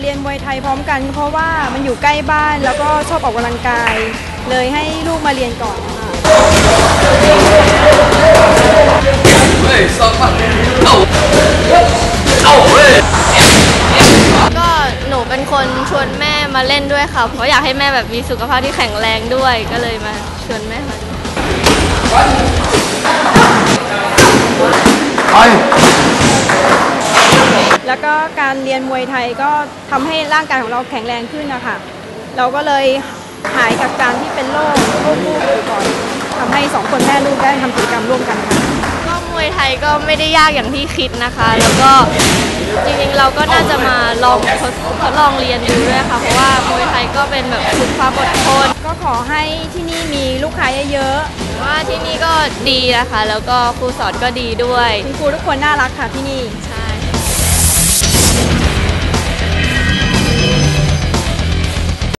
าเรียนมวยไทยพร้อมกัน เพราะว่ามันอยู่ใกล้บ้านแล้วก็ชอบออกกำลังกาย เลยให้ลูกมาเรียนก่อนค่ะก็หนูเป็นคนชวนแม่มาเล่นด้วยค่ะ เพราะอยากให้แม่แบบมีสุขภาพที่แข็งแรงด้วยก็เลยมาชวนแม่มา แล้วก็การเรียนมวยไทยก็ทำให้ร่างกายของเราแข็งแรงขึ้นนะคะเราก็เลยหายจากการที่เป็นโรคโรคลูกก่อนทำให้สองคนแม่ลูกได้ทำกิจกรรมร่วมกันค่ะก็มวยไทยก็ไม่ได้ยากอย่างที่คิดนะคะ แล้วก็จริงๆเราก็น่าจะมาลองทดทดลองเรียนดูด้วยค่ะ เพราะว่ามวยไทยก็เป็นแบบฝึกความอดทนก็ขอให้ที่นี่มีลูกค้าเยอะว่าที่นี่ก็ดีนะคะ แล้วก็ครูสอนก็ดีด้วยๆคุณครูทุกคนน่ารักค่ะที่นี่ใช่